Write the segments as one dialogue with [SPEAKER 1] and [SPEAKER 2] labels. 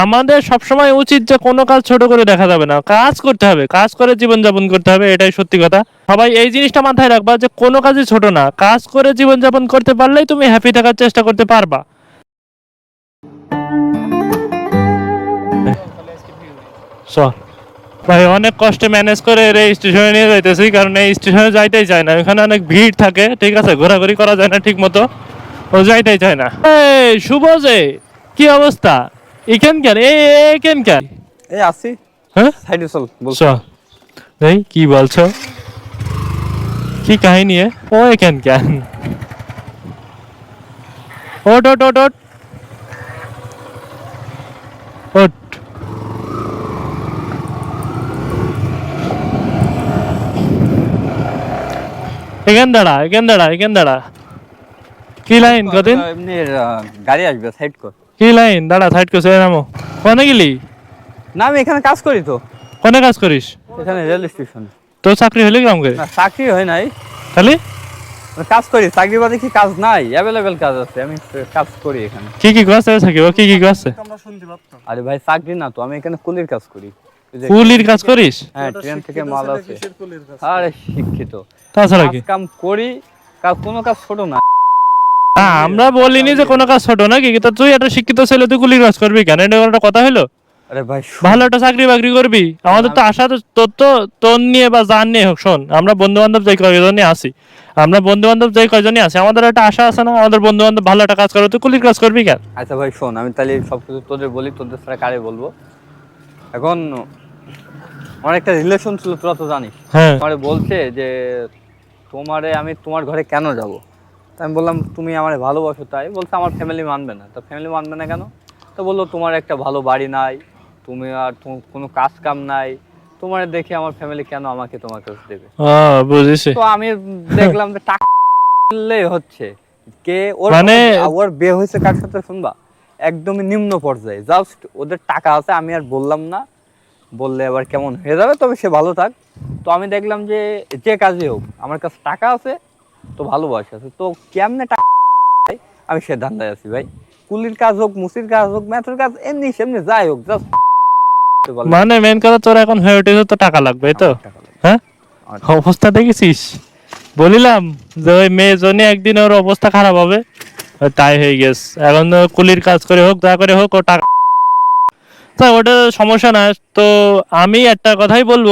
[SPEAKER 1] আমাদের সবসময় উচিত যে কোনো কাজ ছোট করে দেখা যাবে না। কাজ করতে হবে কাজ করে জীবনযাপন করতে হবে এটাই সত্যি কথা। সবাই এই জিনিসটা মাথায় রাখবা যে কোনো কাজই ছোট না কাজ করে জীবনযাপন করতে পারলেই তুমি হ্যাপি থাকার চেষ্টা করতে পারবা। ভাই অনেক কষ্টে ম্যানেজ করে এই স্টেশনে নিয়ে যাইতেছি কারণ এই স্টেশনে যাইতেই চায় না। এখানে অনেক ভিড় থাকে ঠিক আছে? ঘোরাঘুরি করা যায় না ঠিক মতো ও যাইতেই চায় না। এই শুভ যে কি অবস্থা? এখানকার এই এখানকার
[SPEAKER 2] এই আসি
[SPEAKER 1] হ্যাঁ
[SPEAKER 2] সাইডে চল বল
[SPEAKER 1] চ এই কি বলছো কি কাহিনী এ? ও এখানকার ওট ওট ওট ওট ওট এখান দাঁড়া এখান দাঁড়া এখান দাঁড়া কি লাইন কদিন
[SPEAKER 2] এমনি গাড়ি আসবে সাইড কর
[SPEAKER 1] কি লাইন? দাঁড়া সাইড করছে নামো। কোনে গেলি?
[SPEAKER 2] না আমি এখানে কাজ করি তো।
[SPEAKER 1] কোনে কাজ করিস?
[SPEAKER 2] এখানে রেল স্টেশন।
[SPEAKER 1] তোর চাকরি হলে গ্রাম করে
[SPEAKER 2] না চাকরি হয় নাই।
[SPEAKER 1] খালি
[SPEAKER 2] কাজ করি চাকরি বাদে কি কাজ নাই? অ্যাভেলেবেল কাজ আছে আমি কাজ করি এখানে।
[SPEAKER 1] কি কি করছে থাকিব কি? কি কাজ করছে
[SPEAKER 2] আরে ভাই চাকরি না তো আমি এখানে কুলির কাজ করি।
[SPEAKER 1] কুলির কাজ করিস?
[SPEAKER 2] হ্যাঁ ট্রেন থেকে মাল আছে আরে শিক্ষিত।
[SPEAKER 1] তাছাড়া
[SPEAKER 2] কাজ
[SPEAKER 1] কি
[SPEAKER 2] কাম করি কাজ কোনো কাজ ছোট না।
[SPEAKER 1] হ্যাঁ, আমরা বলিনি যে কোনো কাজ ছোট নাকি? কিন্তু তুই একটা শিক্ষিত ছেলে তুই কুলির কাজ করবি কেন? এটা একটা কথা হলো?
[SPEAKER 2] আরে ভাই
[SPEAKER 1] ভালো একটা চাকরি বাকরি করবি। আমাদের তো আশা তো তোর তো তোর নিয়ে বা জান নিয়ে হোক শোন আমরা বন্ধু বান্ধব যে কয়জনই আসি আমরা বন্ধু বান্ধব যে কয়জনই আছি আমাদের একটা আশা আছে না? আমাদের বন্ধু বান্ধব ভালো একটা কাজ করবে তুই কুলির কাজ করবি কেন?
[SPEAKER 2] আচ্ছা ভাই শোন আমি তাহলে সবকিছু তোদের বলি তোদের ছাড়া কারে বলব? এখন আমার একটা রিলেশন ছিল তোরা তো জানিস।
[SPEAKER 1] হ্যাঁ।
[SPEAKER 2] বলছে যে তোমারে আমি তোমার ঘরে কেন যাব? আমি বললাম তুমি আমারে ভালোবাসো। তাই বলছে আমার ফ্যামিলি মানবে না। তো ফ্যামিলি মানবে না কেন? তো বলল তোমার একটা ভালো বাড়ি নাই তুমি আর কোনো কাজ কাম নাই তোমার দেখে আমার ফ্যামিলি কেন আমাকে তোমার কাছে দেবে?
[SPEAKER 1] বুঝেছি।
[SPEAKER 2] তো আমি দেখলাম যে টাকা হচ্ছে। কে ওর
[SPEAKER 1] মানে-
[SPEAKER 2] ওর বিয়ে হয়েছে কার সাথে শুনবা? একদমই নিম্ন পর্যায়ে। জাস্ট ওদের টাকা আছে আমি আর বললাম না। বললে আবার কেমন হয়ে যাবে? তবে সে ভালো থাক। তো আমি দেখলাম যে যে কাজে হোক আমার কাছে টাকা আছে তো ভালোবাসা আছে। তো কেমনে টাকা আমি সে ধান্দায় আছি ভাই। কুলির কাজ হোক মুসির কাজ হোক ম্যাথের কাজ এমনি সেমনি যাই হোক জাস্ট
[SPEAKER 1] মানে মেন কথা তোর এখন হয়ে উঠেছে তো টাকা লাগবে তো? হ্যাঁ? অবস্থা দেখেছিস? বলিলাম যে ওই মেয়ে জন্য একদিন ওর অবস্থা খারাপ হবে। তাই হয়ে গেছে। এখন কুলির কাজ করে হোক যা করে হোক ও টাকা তা ওটা সমস্যা না। তো আমি একটা কথাই বলব,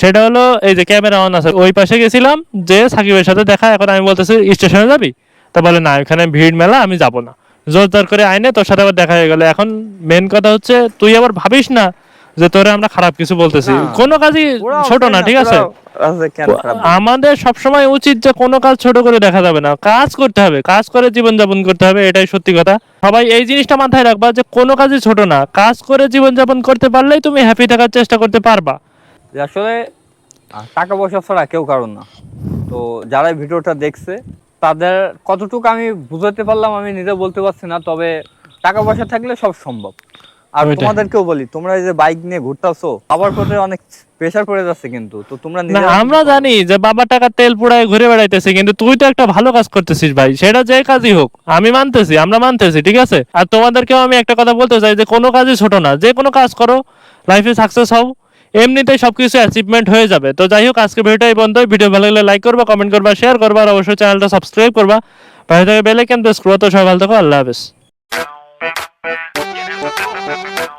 [SPEAKER 1] সেটা হলো এই যে ক্যামেরা অন আছে, ওই পাশে গেছিলাম যে সাকিবের সাথে দেখা, এখন আমি বলতেছি, স্টেশনে যাবি? তা বলে, না, এখানে ভিড় মেলা, আমি যাব না। জোরদার করে আইনে তোর সাথে আবার দেখা হয়ে গেল। এখন মেন কথা হচ্ছে, তুই আবার ভাবিস না যে তোরে আমরা খারাপ কিছু বলতেছি। কোনো কাজই ছোট না ঠিক আছে? আমাদের সবসময় উচিত যে কোনো কাজ ছোট করে দেখা যাবে না। কাজ করতে হবে কাজ করে জীবনযাপন করতে হবে এটাই সত্যি কথা। সবাই এই জিনিসটা মাথায় রাখবা যে কোনো কাজই ছোট না কাজ করে জীবনযাপন করতে পারলেই তুমি হ্যাপি থাকার চেষ্টা করতে পারবা।
[SPEAKER 2] আসলে টাকা পয়সা ছাড়া কেউ কারণ না। তো যারা ভিডিওটা দেখছে তাদের কতটুকু আমি বুঝাতে পারলাম আমি নিজে বলতে পারছি না তবে টাকা পয়সা থাকলে সব সম্ভব। আর তোমাদেরকেও বলি তোমরা এই যে বাইক নিয়ে ঘুরতাছো আবার পথে অনেক প্রেশার পড়ে যাচ্ছে কিন্তু তো তোমরা
[SPEAKER 1] না আমরা জানি যে বাবার টাকা তেল পুড়ায় ঘুরে বেড়াইতেছে কিন্তু তুই তো একটা ভালো কাজ করতেছিস ভাই সেটা যে কাজই হোক আমি মানতেছি আমরা মানতেছি ঠিক আছে? আর তোমাদেরকেও আমি একটা কথা বলতে চাই যে কোনো কাজই ছোট না যে কোনো কাজ করো লাইফে সাকসেস হও এমনিতেই সবকিছু অ্যাচিভমেন্ট হয়ে যাবে। তো যাই হোক আজকে ভিডিওটা এই বন্ধ ভিডিও ভালো লাগলে লাইক করবা কমেন্ট করবা শেয়ার করবা আর অবশ্যই চ্যানেলটা সাবস্ক্রাইব করবা। বাইরে থেকে বেল আইকন প্রেস করবা তো সবাই ভালো থাকো আল্লাহ হাফেজ। Thank you.